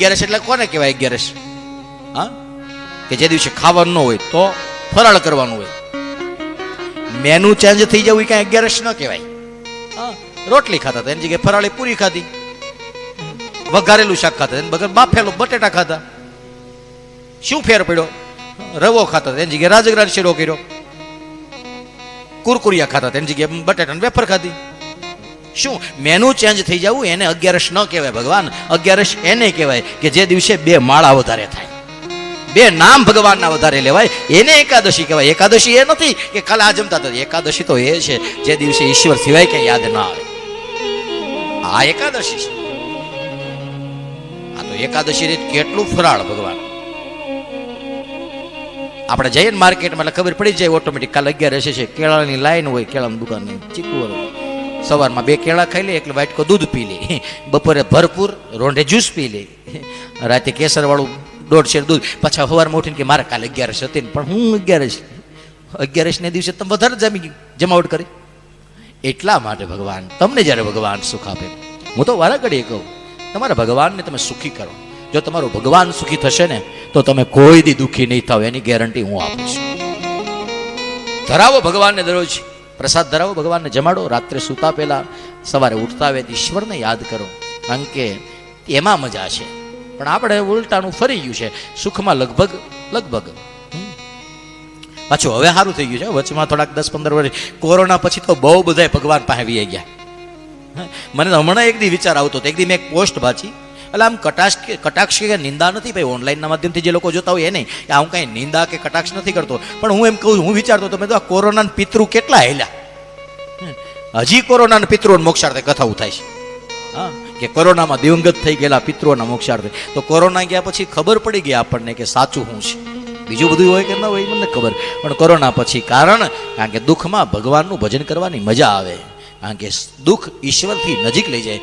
અગિયારસ એટલે કોને કહેવાય અગિયારસ? હા? કે જે દિવસે ખાવાનું ન હોય તો ફરાળ કરવાનું હોય. મેનુ ચેન્જ થઈ જવું કાંઈ અગિયારસ ન કહેવાય. હા? રોટલી ખાતા હતા. એની જગ્યાએ ફરાળી પૂરી ખાધી. વઘારેલું શાક ખાતા એની બગર બાફેલું બટેટા ખાતા શું ફેર પડ્યો? રવો ખાતા હતા, એની જગ્યાએ રાજગરાજ શીરો કર્યો. કુરકુરિયા ખાતા હતા, એની જગ્યાએ બટેટાની વેફર ખાધી. શું? મેનુ ચેન્જ થઈ જવું, એને અગિયારસ ન કહેવાય ભગવાન. અગિયારસ એને કહેવાય કે જે દિવસે બે માળા વધારે થાય. બે નામ ભગવાનના વધારે લેવાય. એને એકાદશી કહેવાય. એકાદશી એ નથી કે કાલે આ જમતા હતા. એકાદશી તો એ છે, જે દિવસે ઈશ્વર સિવાય કઈ યાદ ના આવે. આ એકાદશી છે. આ તો એકાદશી રીત કેટલું ફરાળ ભગવાન. આપણે જઈએ માર્કેટમાં એટલે ખબર પડી જાય ઓટોમેટિક કાલે અગિયાર હશે છે, કેળાની લાઈન હોય, કેળાની દુકાનની, ચીકુ હોય સવારમાં બે કેળા ખાઈ લે એટલે વાટકો દૂધ પી લે. બપોરે ભરપૂર રોંઢે જ્યુસ પી લે. રાતે કેસરવાળું દોઢ શેર દૂધ. પાછા સવારમાં ઉઠીને કે મારે કાલે અગિયારસ હતી પણ હું અગિયારસ, અગિયારસને દિવસે તમે વધારે જમી જમાવટ કરી. એટલા માટે ભગવાન, તમને જ્યારે ભગવાન સુખ આપે. હું તો વારા કહું, તમારા ભગવાનને તમે સુખી કરો. જો તમારું ભગવાન સુખી થશે ને, તો તમે કોઈ દી દુઃખી નહીં થાવ. એની ગેરંટી હું આપું છું. ધરાવો ભગવાનને દરરોજ. પ્રસાદ ધરાવો, ભગવાનને જમાડો. રાત્રે સૂતા પહેલા સવારે ઉઠતા વેત ઈશ્વરને યાદ કરો. કારણ કે એમાં મજા છે. પણ આપણે ઉલટાનું ફરી ગયું છે. સુખમાં લગભગ લગભગ. પાછું હવે સારું થઈ ગયું છે. વચમાં થોડાક દસ પંદર વર્ષ. કોરોના પછી તો બહુ બધા ભગવાન પાસે આવી ગયા. મને હમણાં એક દી વિચાર આવતો હતો. એક દી મેં એક પોસ્ટ વાંચી. એટલે આમ કટાક્ષ કે કટાક્ષ કે નિંદા નથી ભાઈ ઓનલાઈનના માધ્યમથી જે લોકો જોતા હોય એ નહીં કે હું કાંઈ નિંદા કે કટાક્ષ નથી કરતો. પણ હું એમ કહું હું વિચારતો તો મેં તો આ કોરોનાના પિતૃ કેટલા હેલ્યા? હજી કોરોનાના પિતૃઓને મોક્ષાર્થે કથાઓ થાય છે. હા, કે કોરોનામાં દિવંગત થઈ ગયેલા પિતૃઓના મોક્ષાર્થે. તો કોરોના ગયા પછી ખબર પડી ગઈ આપણને કે સાચું શું છે. બીજું બધું હોય કે ન હોય મને ખબર. પણ કોરોના પછી કારણ કારણ કે દુઃખમાં ભગવાનનું ભજન કરવાની મજા આવે. કારણ કે દુઃખ ઈશ્વરથી નજીક લઈ જાય.